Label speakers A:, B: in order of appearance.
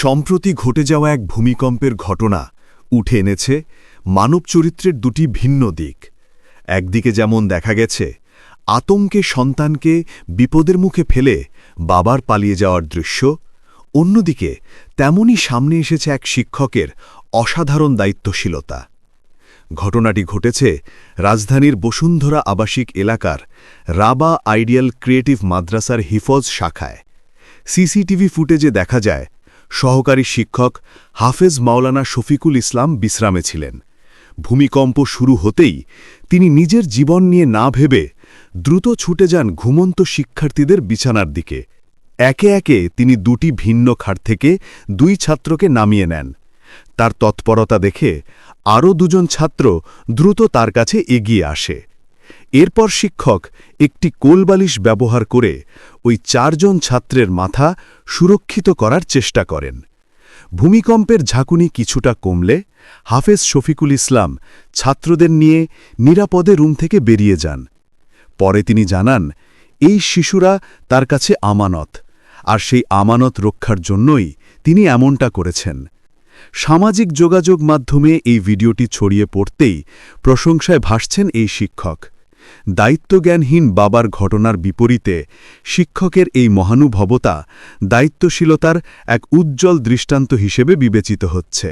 A: সম্প্রতি ঘটে যাওয়া এক ভূমিকম্পের ঘটনা উঠে এনেছে মানব চরিত্রের দুটি ভিন্ন দিক। একদিকে যেমন দেখা গেছে, আতঙ্কে সন্তানকে বিপদের মুখে ফেলে বাবার পালিয়ে যাওয়ার দৃশ্য, অন্যদিকে তেমনই সামনে এসেছে এক শিক্ষকের অসাধারণ দায়িত্বশীলতা। ঘটনাটি ঘটেছে রাজধানীর বসুন্ধরা আবাসিক এলাকার রাবা আইডিয়াল ক্রিয়েটিভ মাদ্রাসার হিফজ শাখায়। সিসিটিভি ফুটেজে দেখা যায় সহকারী শিক্ষক হাফেজ মাওলানা শফিকুল ইসলাম বিশ্রামে ছিলেন। ভূমিকম্প শুরু হতেই তিনি নিজের জীবন নিয়ে না ভেবে দ্রুত ছুটে যান ঘুমন্ত শিক্ষার্থীদের বিছানার দিকে। একে একে তিনি দুটি ভিন্ন খাট থেকে দুই ছাত্রকে নামিয়ে নেন। তার তৎপরতা দেখে আরও দুজন ছাত্র দ্রুত তার কাছে এগিয়ে আসে। এরপর শিক্ষক একটি কোলবালিশ ব্যবহার করে ওই চারজন ছাত্রের মাথা সুরক্ষিত করার চেষ্টা করেন। ভূমিকম্পের ঝাঁকুনি কিছুটা কমলে হাফেজ শফিকুল ইসলাম ছাত্রদের নিয়ে নিরাপদে রুম থেকে বেরিয়ে যান। পরে তিনি জানান, এই শিশুরা তার কাছে আমানত, আর সেই আমানত রক্ষার জন্যই তিনি এমনটা করেছেন। সামাজিক যোগাযোগ মাধ্যমে এই ভিডিওটি ছড়িয়ে পড়তেই প্রশংসায় ভাসছেন এই শিক্ষক। দায়িত্বজ্ঞানহীন বাবার ঘটনার বিপরীতে শিক্ষকের এই মহানুভবতা দায়িত্বশীলতার এক উজ্জ্বল দৃষ্টান্ত হিসেবে বিবেচিত হচ্ছে।